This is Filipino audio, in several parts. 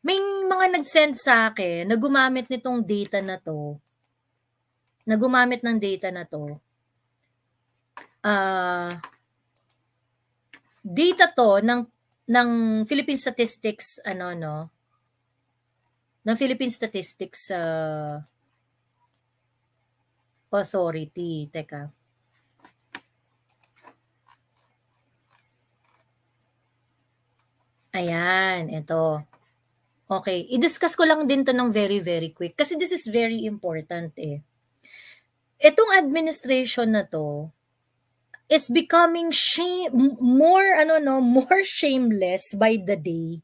may mga nag-send sa akin na gumamit nitong data na 'to. Na gumamit ng data na 'to. Ah data 'to ng ng Philippine Statistics ano 'no ng Philippine Statistics ah Authority, teka. Ayan, eto. Okey, i-discuss ko lang din 'to ng very, very quick kasi this is very important, eh. Itong administration na 'to is becoming shame more ano 'no, more shameless by the day.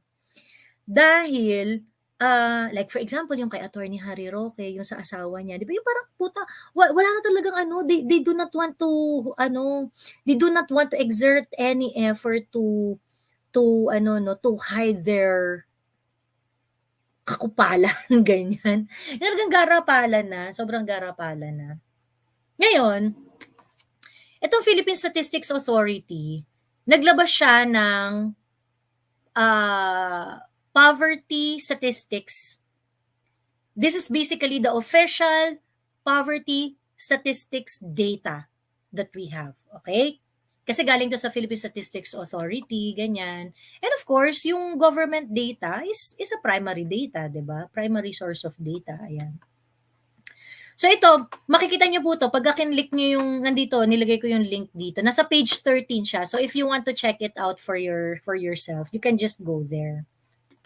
Dahil, ah, like for example yung kay Attorney Harry Roque, yung sa asawa niya, 'di ba yung parang puta wa wala na talagang ano, they they do not want to ano, they do not want to exert any effort to to ano 'no, to hide their kakupalan, ganyan. Talagang garapalan na, sobrang garapalan na. Ngayon, itong Philippine Statistics Authority, naglabas siya ng, ah, poverty statistics. This is basically the official poverty statistics data that we have, okey? Kasi galing 'to sa Philippine Statistics Authority, ganyan. And of course, yung government data is is a primary data, 'di ba? Primary source of data, ayan. So ito, makikita niyo po 'to pagka kinlick niyo yung nandito, nilagay ko yung link dito. Nasa page 13 siya. So if you want to check it out for your for yourself, you can just go there.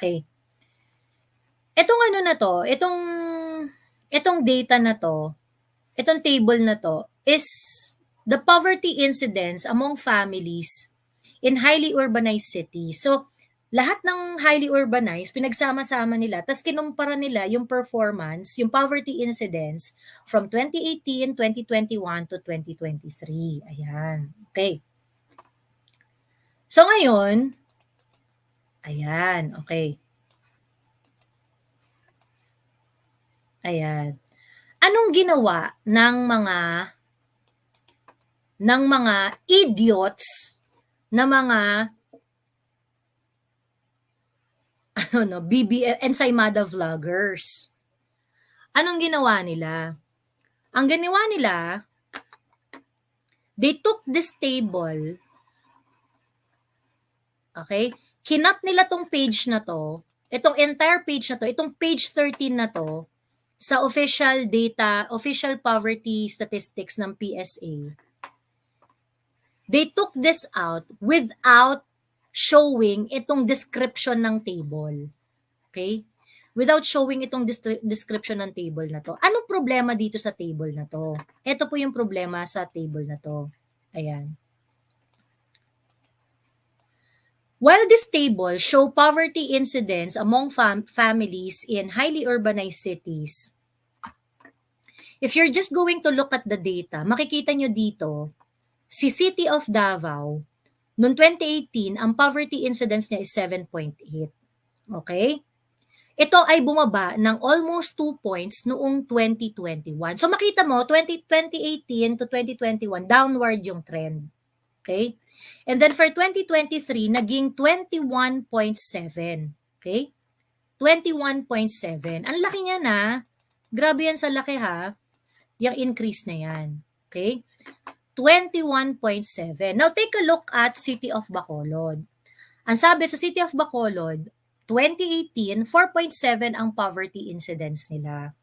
Okey. Itong ano na 'to, itong itong data na 'to, itong table na 'to is the poverty incidence among families in highly urbanized cities. So, lahat ng highly urbanized pinagsama-sama nila ta's kinumpara nila yung performance, yung poverty incidence from 2018, 2021 to 2023, ayan, okey. So ngayon ayan, okey. Ayan. Anong ginawa ng mga ng mga idiots na mga ano 'no, BB Ensaymada vloggers? Anong ginawa nila? Ang ginawa nila they took this table okey, kinap nila 'tong page na 'to, itong entire page na 'to, itong page 13 na 'to, sa official data, official poverty statistics ng PSA. They took this out without showing itong description ng table, okey? Without showing itong description ng table na 'to. Anong problema dito sa table na 'to? Eto po yung problema sa table na 'to, ayan. While this table show poverty incidence among fam families in highly urbanized cities, if you're just going to look at the data, makikita niyo dito, si City of Davao, noong 2018, ang poverty incidence niya is 7.8, okey? Ito ay bumaba ng almost 2 points noong 2021. So makita mo 20 2018 to 2021 downward yung trend, okey? And then for 2023 naging 21.7, okey? 21.7, ang laki niyan, ah. Grabe yan sa laki, ha, yang increase na yan, okey? 21.7. Now take a look at City of Bacolod. Ang sabi sa City of Bacolod, 2018, 4.7 ang poverty incidence nila.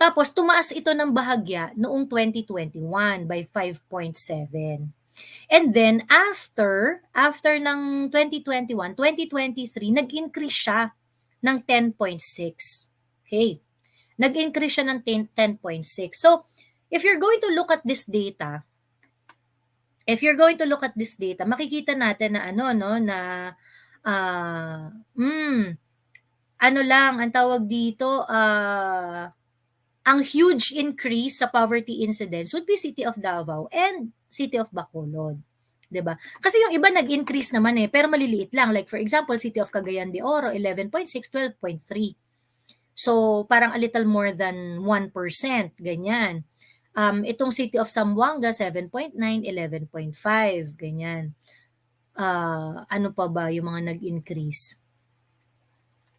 Tapos tumaas ito ng bahagya noong 2021 by 5.7. And then after, after ng 2021, 2023, nag-increase siya ng 10.6, okey? Nag-increase siya ng 10 10.6. So, if you're going to look at this data if you're going to look at this data, makikita natin na ano 'no, na, ah, hmm, ano lang, ang tawag dito, ah, ang huge increase sa poverty incidence would be City of Davao and City of Bacolod, 'di ba? Kasi yung iba nag-increase naman, eh, pero maliliit lang. Like for example, City of Cagayan de Oro 11.6, 12.3. So, parang a little more than 1%, ganyan. Um, itong City of Zamboanga 7.9, 11.5, ganyan. Ah, ano pa ba yung mga nag-increase?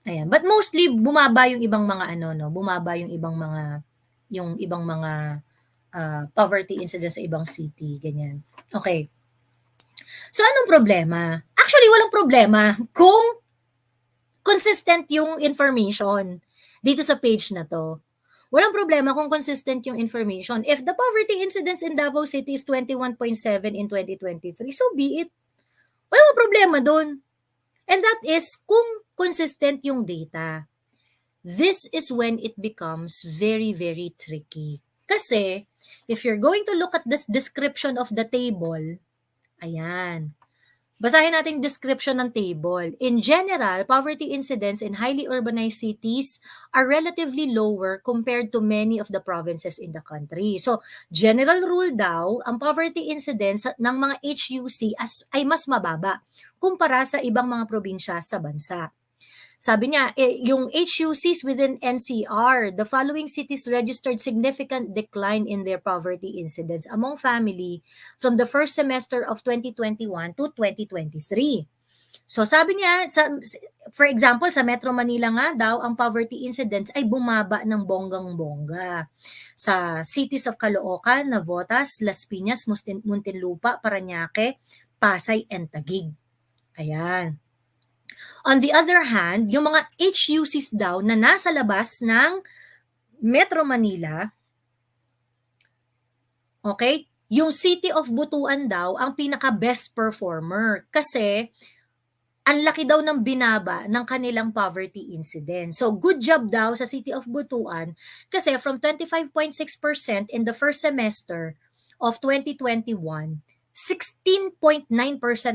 Ayan, but mostly bumaba yung ibang mga ano 'no, bumaba yung ibang mga yung ibang mga, ah, poverty incidence sa ibang city, ganyan. Okey. So, anong problema? Actually, walang problema kung consistent yung information dito sa page na 'to. Walang problema kung consistent yung information. If the poverty incidence in Davao City is 21.7 in 2023, so be it. Walang problema dun. And that is kung consistent yung data. This is when it becomes very, very tricky. Kasi, if you're going to look at this description of the table, ayan. Basahin natin description ng table. In general, poverty incidence in highly urbanized cities are relatively lower compared to many of the provinces in the country. So, general rule daw, ang poverty incidence ng mga HUC as, ay mas mababa kumpara sa ibang mga probinsya sa bansa. Sabi niya, eh, yung HUCs within NCR, the following cities registered significant decline in their poverty incidence among family from the first semester of 2021 to 2023. So sabi niya, sa, for example, sa Metro Manila nga daw, ang poverty incidence ay bumaba ng bonggang-bongga. Sa cities of Caloocan, Navotas, Las Piñas, Muntinlupa, Paranaque, Pasay, and Taguig. Ayan. On the other hand, yung mga HUCs daw na nasa labas ng Metro Manila, okay, yung City of Butuan daw ang pinaka-best performer kasi ang laki daw ng binaba ng kanilang poverty incidence. So good job daw sa City of Butuan kasi from 25.6% in the first semester of 2021 16.9%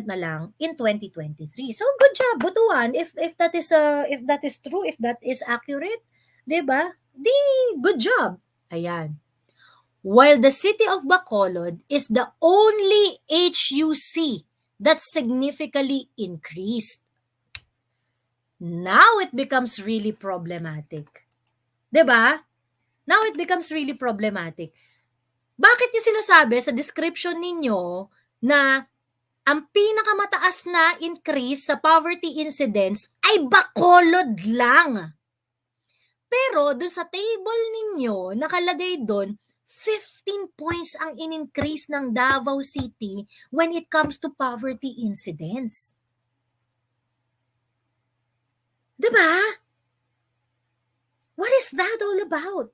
na lang in 2023. So good job Butuan if if that is uh, if that is true, if that is accurate, 'di ba? Di good job. Ayan. While the city of Bacolod is the only HUC that significantly increased. Now it becomes really problematic. 'Di ba? Now it becomes really problematic bakit niyo sinasabi sa description ninyo na ang pinakamataas na increase sa poverty incidence ay Bacolod lang? Pero doon sa table ninyo, nakalagay doon, 15 points ang in-increase ng Davao City when it comes to poverty incidence. 'Di ba? What is that all about?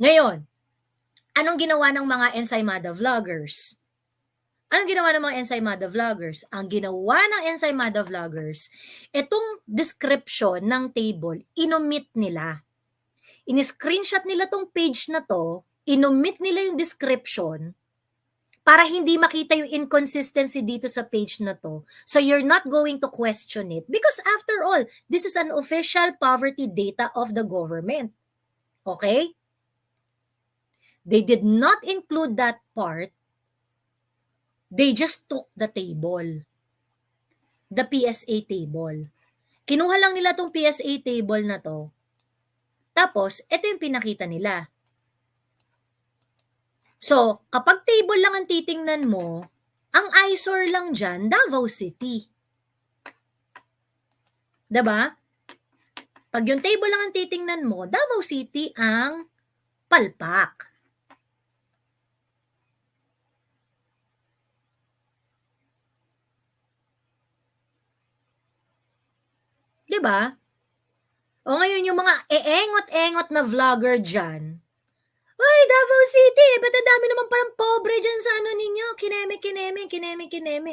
Ngayon, anong ginawa ng mga Ensaymada vloggers? Anong ginawa ng mga Ensaymada vloggers? Ang ginawa ng Ensaymada vloggers, itong description ng table, inomit nila. In-screenshot nila tong page na to, inomit nila yung description para hindi makita yung inconsistency dito sa page na to. So you're not going to question it. Because after all, this is an official poverty data of the government. Okay? They did not include that part. They just took the table. The PSA table. Kinuha lang nila tong PSA table na to. Tapos, ito yung pinakita nila. So, kapag table lang ang titingnan mo, ang eyesore lang dyan, Davao City. ba? Pag yung table lang ang titingnan mo, Davao City ang palpak. 'Di ba? O ngayon yung mga eengot-engot na vlogger dyan, Uy, Davao City, ba't ang dami naman parang pobre dyan sa ano ninyo? Kineme, kineme, kineme, kineme.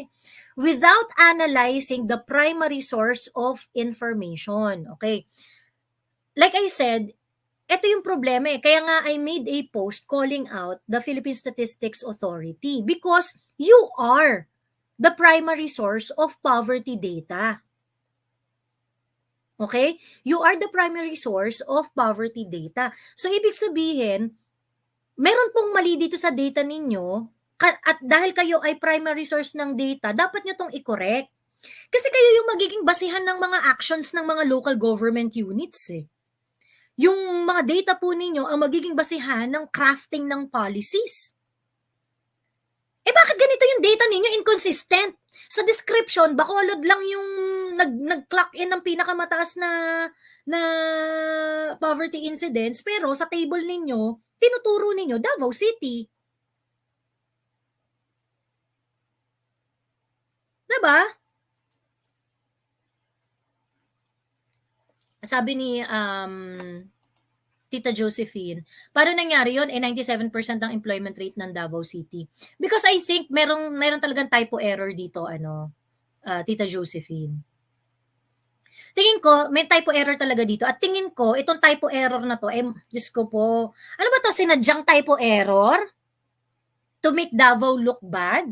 Without analyzing the primary source of information. Okay? Like I said, ito yung problema eh. Kaya nga I made a post calling out the Philippine Statistics Authority because you are the primary source of poverty data. Okay? You are the primary source of poverty data. So, ibig sabihin, meron pong mali dito sa data ninyo at dahil kayo ay primary source ng data, dapat nyo itong i-correct. Kasi kayo yung magiging basihan ng mga actions ng mga local government units eh. Yung mga data po ninyo ang magiging basihan ng crafting ng policies. Eh bakit ganito yung data ninyo inconsistent? Sa description, Bacolod lang yung nag nag-clock in ng pinakamataas na na poverty incidence, pero sa table ninyo, tinuturo ninyo Davao City. 'Di ba? Sabi ni um, Tita Josephine, paano nangyari yon? Eh 97% ang employment rate ng Davao City. Because I think merong meron talagang typo error dito ano, uh, Tita Josephine. Tingin ko, may typo error talaga dito. At tingin ko, itong typo error na to, eh, Diyos ko po, ano ba to, sinadyang typo error? To make Davao look bad?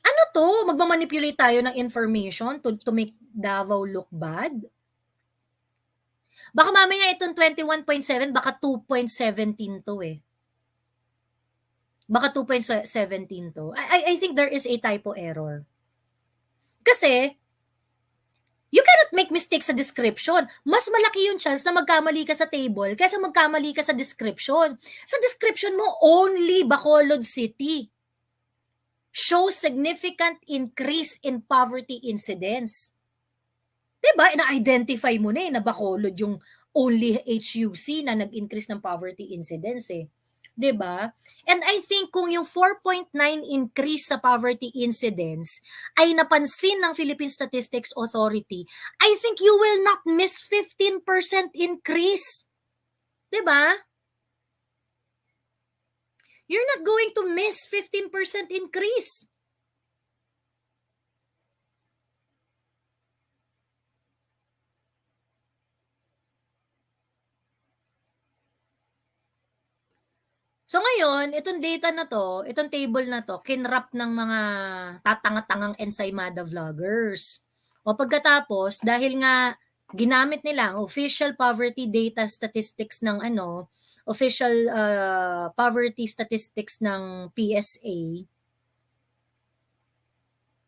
Ano to? Magmamanipulate tayo ng information to, to make Davao look bad? Baka mamaya itong 21.7, baka 2.17 to eh. Baka 2.17 to. I, I think there is a typo error. Kasi, you cannot make mistakes sa description. Mas malaki yung chance na magkamali ka sa table kaysa magkamali ka sa description. Sa description mo, only Bacolod City shows significant increase in poverty incidence. Diba? Na-identify mo na eh, na Bacolod yung only HUC na nag-increase ng poverty incidence eh. 'di ba? And I think kung yung 4.9 increase sa poverty incidence ay napansin ng Philippine Statistics Authority, I think you will not miss 15% increase. 'Di ba? You're not going to miss 15% increase. So ngayon, itong data na to, itong table na to, kinrap ng mga tatanga-tangang ensaymada vloggers. O pagkatapos, dahil nga ginamit nila official poverty data statistics ng ano, official uh, poverty statistics ng PSA,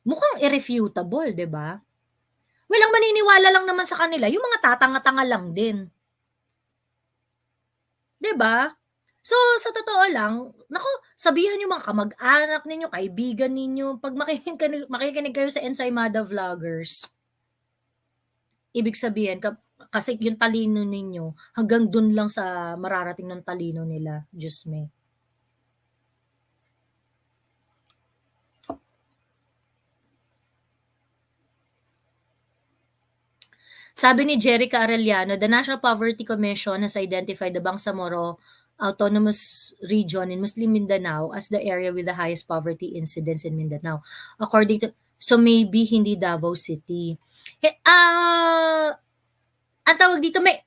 mukhang irrefutable, 'di ba? Walang maniniwala lang naman sa kanila, yung mga tatanga-tanga lang din. 'Di ba? So, sa totoo lang, nako, sabihan niyo mga kamag-anak ninyo, kaibigan ninyo, pag makikinig, makikinig kayo sa Ensaymada Vloggers, ibig sabihin, kasi yung talino ninyo, hanggang dun lang sa mararating ng talino nila. Diyos me. Sabi ni Jerica Arellano, the National Poverty Commission has identified the Bangsamoro autonomous region in Muslim Mindanao as the area with the highest poverty incidence in Mindanao. According to, so maybe hindi Davao City. Eh, uh, ang tawag dito, may,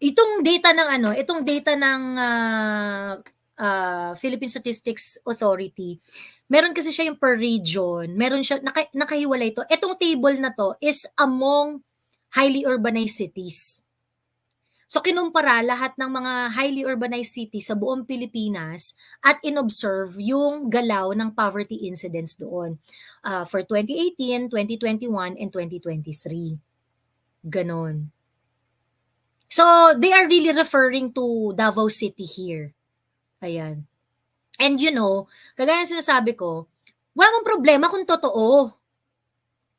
itong data ng ano, itong data ng uh, uh, Philippine Statistics Authority, meron kasi siya yung per region, meron siya, naka, nakahiwalay ito. Itong table na to is among highly urbanized cities. So kinumpara lahat ng mga highly urbanized cities sa buong Pilipinas at inobserve yung galaw ng poverty incidence doon uh, for 2018, 2021, and 2023. Ganon. So they are really referring to Davao City here. Ayan. And you know, kagaya sinasabi ko, wala mong problema kung totoo.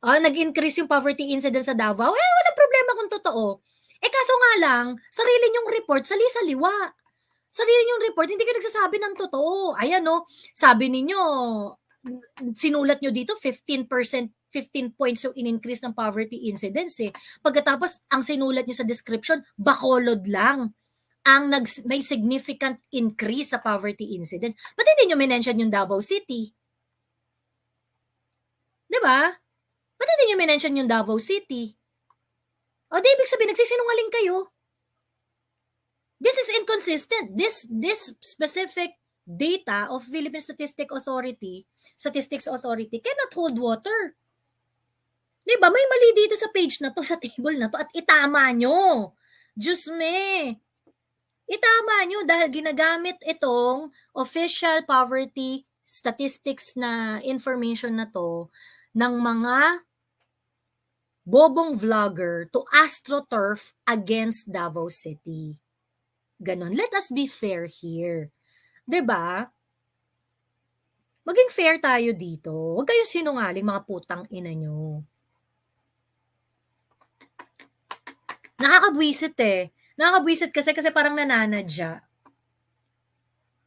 Ah, nag-increase yung poverty incidence sa Davao. Eh, walang problema kung totoo. Eh kaso nga lang, sarili niyong report, sali-saliwa. Sarili niyong report, hindi ka nagsasabi ng totoo. Ayan no, sabi ninyo, sinulat nyo dito 15%, 15 points yung in-increase ng poverty incidence eh. Pagkatapos, ang sinulat nyo sa description, bakolod lang ang nag, may significant increase sa poverty incidence. Ba't hindi nyo minention yung Davao City? Di ba? Ba't hindi nyo minention yung Davao City? O di ibig sabihin, nagsisinungaling kayo. This is inconsistent. This this specific data of Philippine Statistic Authority, Statistics Authority cannot hold water. 'Di ba? May mali dito sa page na to, sa table na to at itama nyo. Diyos me. Itama nyo dahil ginagamit itong official poverty statistics na information na to ng mga bobong vlogger to AstroTurf against Davao City. Ganon. Let us be fair here. ba? Maging fair tayo dito. Huwag kayong sinungaling mga putang ina niyo. Nakakabwisit, eh. Nakakabwisit kasi kasi parang nananadya.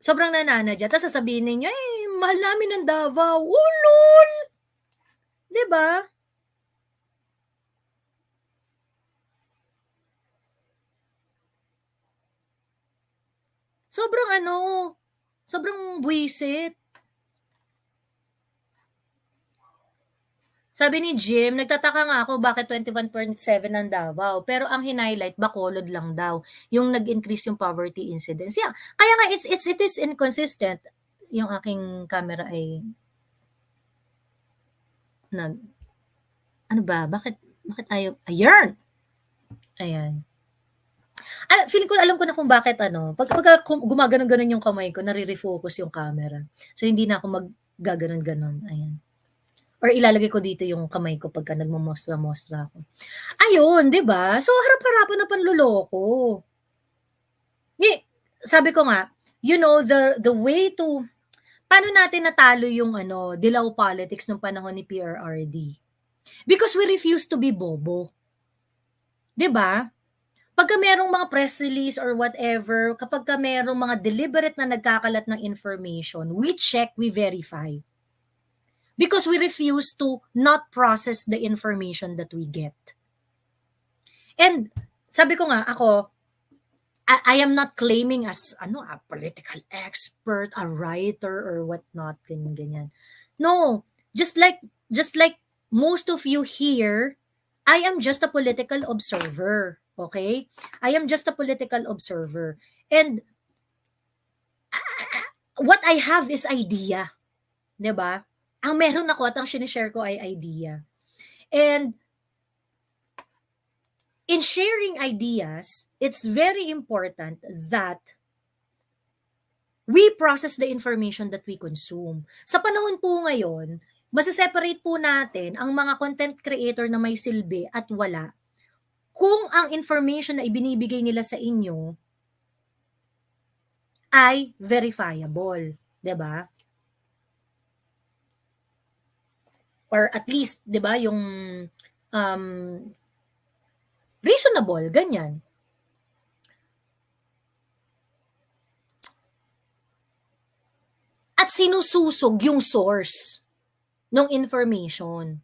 Sobrang nananadya tapos sasabihin ninyo, "Eh, mahal namin ng Davao." Oh, lol! ba? Sobrang ano, sobrang buwisit. Sabi ni Jim, "Nagtataka nga ako bakit 21.7 ang Davao, pero ang hinighlight Bacolod lang daw, yung nag-increase yung poverty incidence." Yeah, kaya nga it's it's it is inconsistent. Yung aking camera ay nag ano ba? Bakit bakit ayaw ayan! Ayan. Ah, feeling ko alam ko na kung bakit ano, pag pagka kum gumaganon-ganon yung kamay ko nare-refocus yung camera. So, hindi na ako maggaganon-ganon, ayan. Or ilalagay ko dito yung kamay ko pagka nagmomostra-mostra ako. Ayun, 'di ba? So, harap-harapan na panloloko. Ni sabi ko nga, you know, the the way to paano natin natalo yung ano, dilaw politics nung panahon ni PRRD? Because we refuse to be bobo. 'Di ba? Pagka merong mga press release or whatever, kapagka merong mga deliberate na nagkakalat ng information, we check, we verify. Because we refuse to not process the information that we get. And sabi ko nga, ako, I, I am not claiming as ano, a political expert, a writer or whatnot, ganyan ganyan. No, just like just like most of you here, I am just a political observer. Okay? I am just a political observer. And what I have is idea. 'Di ba? Ang meron ako at ang sinishare ko ay idea. And in sharing ideas, it's very important that we process the information that we consume. Sa panahon po ngayon, mase-separate po natin ang mga content creator na may silbi at wala kung ang information na ibinibigay nila sa inyo ay verifiable, 'di ba? Or at least, 'di ba, yung um reasonable, ganyan. At sinususog yung source ng information.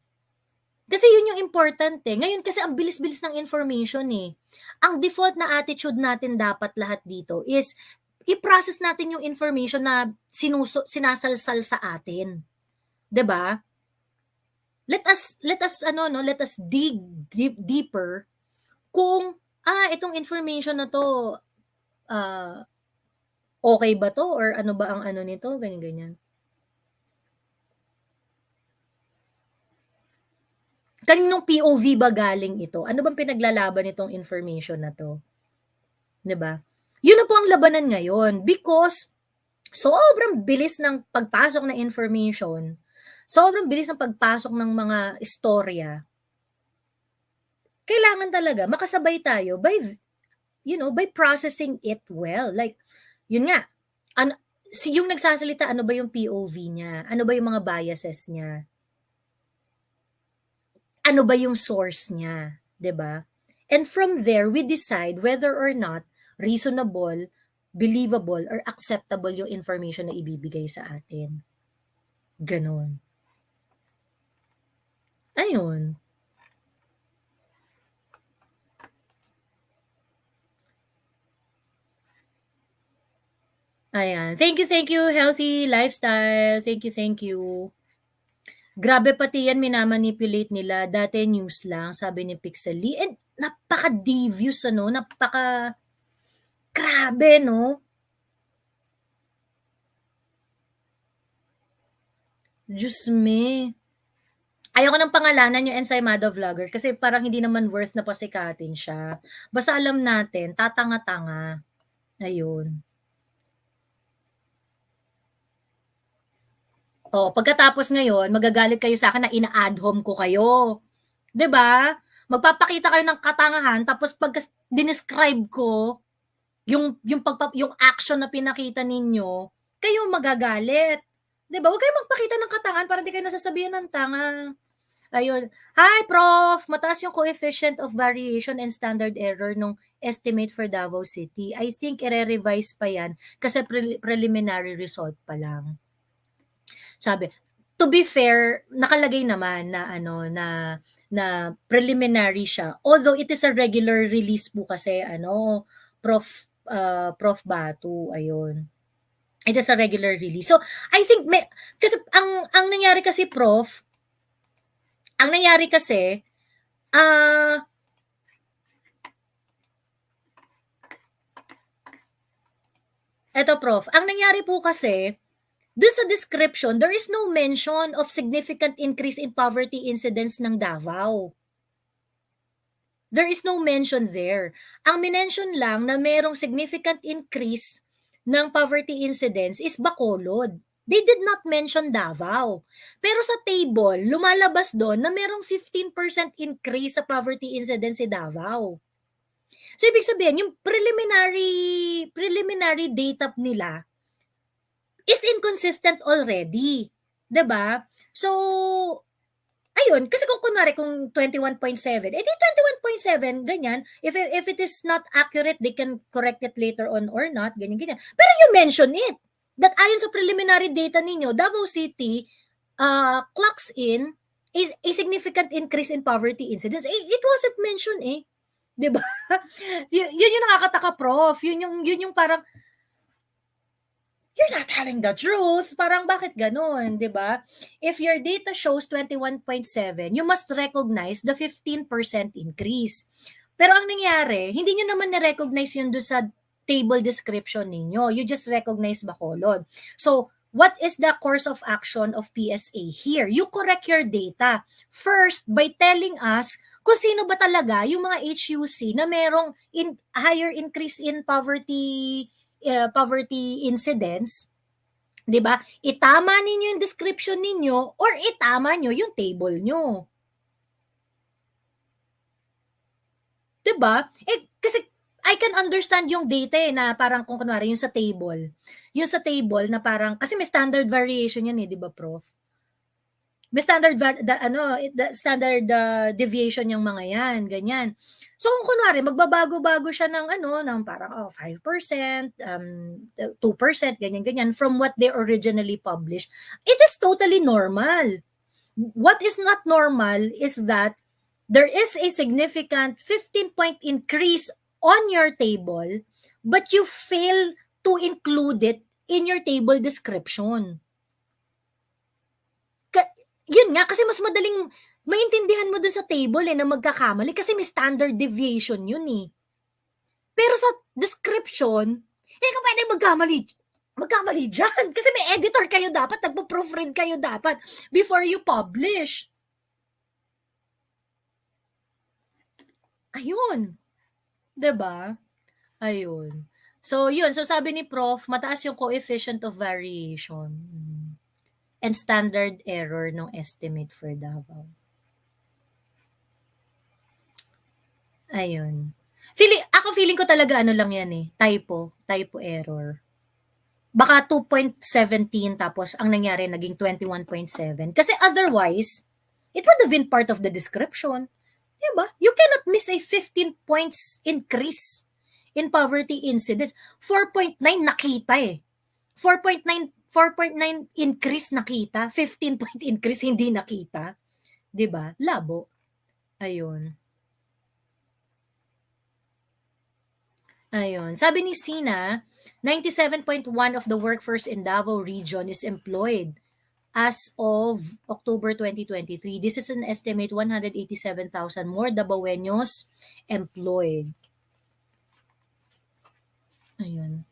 Kasi yun yung important eh. Ngayon kasi ang bilis-bilis ng information eh. Ang default na attitude natin dapat lahat dito is i-process natin yung information na sinuso, sinasalsal sa atin. 'Di ba? Let us let us ano no, let us dig deep, deeper kung ah itong information na to uh, okay ba to or ano ba ang ano nito, ganyan ganyan. Kaninong POV ba galing ito? Ano bang pinaglalaban nitong information na 'to? 'Di ba? Yun na po ang labanan ngayon because sobrang bilis ng pagpasok ng information, sobrang bilis ng pagpasok ng mga istorya. Kailangan talaga makasabay tayo by you know, by processing it well. Like yun nga, ano si yung nagsasalita ano ba yung POV niya? Ano ba yung mga biases niya? ano ba yung source niya, 'di ba? And from there, we decide whether or not reasonable, believable, or acceptable yung information na ibibigay sa atin. Ganon. Ayun. Ayan. Thank you, thank you, healthy lifestyle. Thank you, thank you. Grabe pati yan minamanipulate nila. Dati news lang, sabi ni Pixely. And napaka-devious, ano? Napaka... Grabe, no? Diyos me. Ayoko ng pangalanan yung Ensaymada Vlogger kasi parang hindi naman worth na pasikatin siya. Basta alam natin, tatanga-tanga. Ayun. Oh, pagkatapos ngayon, magagalit kayo sa akin na ina-ad home ko kayo. 'Di ba? Magpapakita kayo ng katangahan tapos pag dinescribe ko yung yung pagpa, yung action na pinakita ninyo, kayo magagalit. 'Di ba? Huwag kayong magpakita ng katangan para hindi kayo nasasabihan ng tanga. Ayun. Hi, Prof! Mataas yung coefficient of variation and standard error nung estimate for Davao City. I think ire-revise pa yan kasi pre- preliminary result pa lang. Sabi, to be fair, nakalagay naman na ano na na preliminary siya. Although it is a regular release po kasi ano, Prof uh, Prof Batu, ayun. It is a regular release. So, I think may kasi ang ang nangyari kasi Prof, ang nangyari kasi ah Eto Prof, ang nangyari po kasi doon sa description, there is no mention of significant increase in poverty incidence ng Davao. There is no mention there. Ang minention lang na merong significant increase ng poverty incidence is Bacolod. They did not mention Davao. Pero sa table, lumalabas doon na merong 15% increase sa poverty incidence si Davao. So ibig sabihin, yung preliminary preliminary data nila is inconsistent already. 'Di ba? So ayun, kasi kung kunwari kung 21.7, edi 21.7 ganyan. If if it is not accurate, they can correct it later on or not, ganyan ganyan. Pero you mention it that ayon sa preliminary data ninyo, Davao City uh, clocks in is a significant increase in poverty incidence. Eh, it wasn't mentioned eh. 'Di ba? Yun yung nakakataka, prof. Yun yung yun yung parang you're not telling the truth. Parang bakit ganun, 'di ba? If your data shows 21.7, you must recognize the 15% increase. Pero ang nangyari, hindi nyo naman na-recognize yun doon sa table description ninyo. You just recognize Bacolod. So, what is the course of action of PSA here? You correct your data first by telling us kung sino ba talaga yung mga HUC na merong in, higher increase in poverty uh, poverty incidence, 'di ba? Itama ninyo yung description ninyo or itama nyo yung table nyo. 'Di ba? Eh can understand yung data eh, na parang kung kunwari yung sa table. Yung sa table na parang kasi may standard variation yan eh, 'di ba, prof? May standard the, ano, the standard uh, deviation yung mga yan, ganyan. So kung kunwari magbabago-bago siya ng ano, ng parang oh 5%, um 2%, ganyan ganyan from what they originally published. It is totally normal. What is not normal is that there is a significant 15 point increase on your table but you fail to include it in your table description. Ka- yun nga kasi mas madaling maintindihan mo dun sa table eh na magkakamali kasi may standard deviation yun eh. Pero sa description, eh ka pwede magkamali. Magkamali dyan. Kasi may editor kayo dapat, nagpo-proofread kayo dapat before you publish. Ayun. 'Di ba? Ayun. So, yun. So, sabi ni Prof, mataas yung coefficient of variation and standard error ng estimate for Davao. Ayun. Feeling, ako feeling ko talaga ano lang yan eh, typo, typo error. Baka 2.17 tapos ang nangyari naging 21.7. Kasi otherwise, it would have been part of the description. Diba? You cannot miss a 15 points increase in poverty incidence. 4.9 nakita eh. 4.9 4.9 increase nakita, 15 point increase hindi nakita. 'Di ba? Labo. Ayun. Ayun. Sabi ni Sina, 97.1 of the workforce in Davao region is employed as of October 2023. This is an estimate 187,000 more Davaoenos employed. Ayun.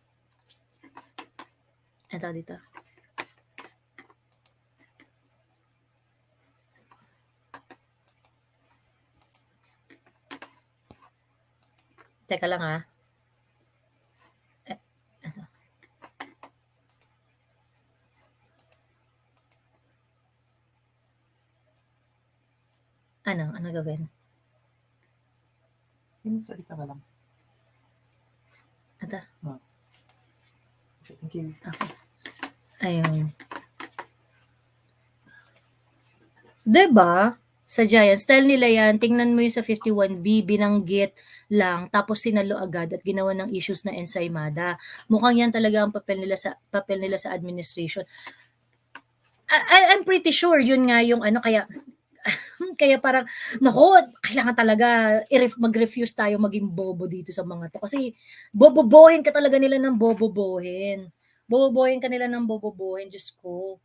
Ito dito. Teka lang ah. Ano? Ano gawin? Yung salita ka lang. Ata. Thank you. Okay. Ayun. 'Di ba? Sa Giants, style nila 'yan. Tingnan mo 'yung sa 51B, binanggit lang tapos sinalo agad at ginawan ng issues na ensaymada. Mukhang 'yan talaga ang papel nila sa papel nila sa administration. I I'm pretty sure 'yun nga 'yung ano kaya kaya parang naku, kailangan talaga mag-refuse tayo maging bobo dito sa mga 'to kasi bobobohin ka talaga nila ng bobobohin. Bobobohin ka nila ng bobobohin, Diyos ko.